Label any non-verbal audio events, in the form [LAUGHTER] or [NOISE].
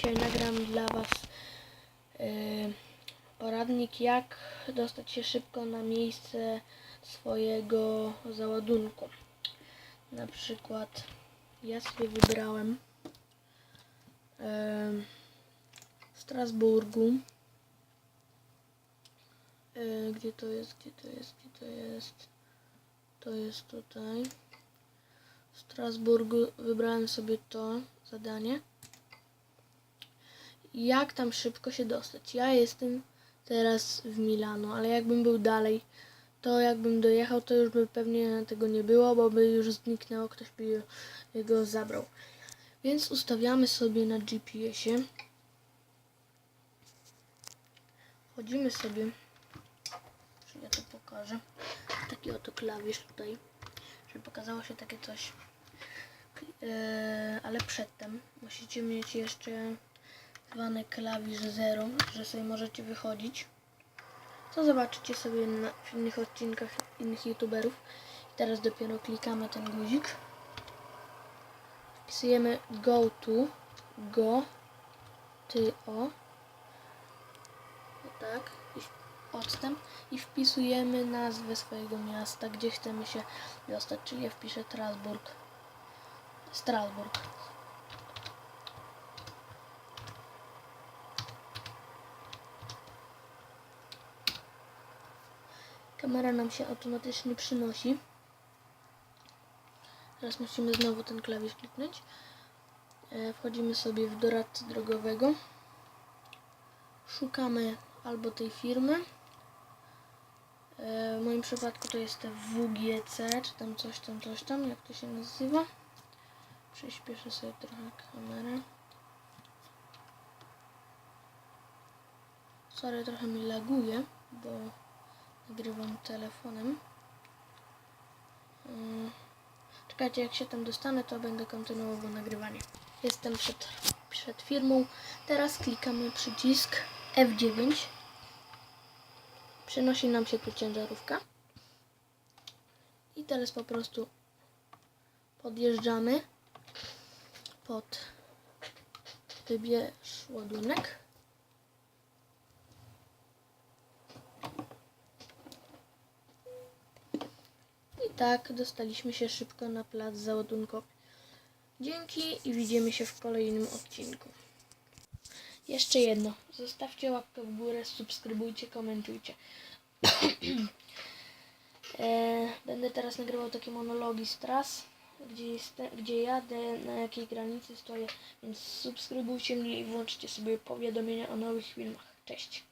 dzisiaj nagram dla Was e, poradnik, jak dostać się szybko na miejsce swojego załadunku. Na przykład ja sobie wybrałem e, w Strasburgu. E, gdzie to jest, gdzie to jest, gdzie to jest? To jest tutaj. W Strasburgu wybrałem sobie to zadanie. Jak tam szybko się dostać? Ja jestem teraz w Milano, ale jakbym był dalej, to jakbym dojechał, to już by pewnie tego nie było, bo by już zniknęło, ktoś by go zabrał. Więc ustawiamy sobie na GPS-ie. Wchodzimy sobie, ja to pokażę, taki oto klawisz tutaj, żeby pokazało się takie coś. Eee, ale przedtem musicie mieć jeszcze zwany klawisz 0, że sobie możecie wychodzić. To zobaczycie sobie na, w innych odcinkach innych youtuberów. I teraz dopiero klikamy ten guzik. Wpisujemy go to, go, ty, o. Tak. I odstęp. I wpisujemy nazwę swojego miasta, gdzie chcemy się dostać. Czyli ja wpiszę Strasburg. Strasburg. Kamera nam się automatycznie przynosi. Teraz musimy znowu ten klawisz kliknąć. E, Wchodzimy sobie w doradcę drogowego. Szukamy albo tej firmy. E, W moim przypadku to jest WGC, czy tam coś tam, coś tam, jak to się nazywa. Przyspieszę sobie trochę kamerę. Sorry, trochę mi laguje, bo nagrywam telefonem. Yy, Czekajcie, jak się tam dostanę, to będę kontynuował nagrywanie. Jestem przed, przed firmą. Teraz klikamy przycisk F9. Przenosi nam się tu ciężarówka. I teraz po prostu podjeżdżamy pod wybierz ładunek. I tak dostaliśmy się szybko na plac załadunkowy. Dzięki i widzimy się w kolejnym odcinku. Jeszcze jedno. Zostawcie łapkę w górę, subskrybujcie, komentujcie. [CLEARS THROAT] e, będę teraz nagrywał takie monologi z tras, gdzie, jest, gdzie jadę, na jakiej granicy stoję, więc subskrybujcie mnie i włączcie sobie powiadomienia o nowych filmach. Cześć!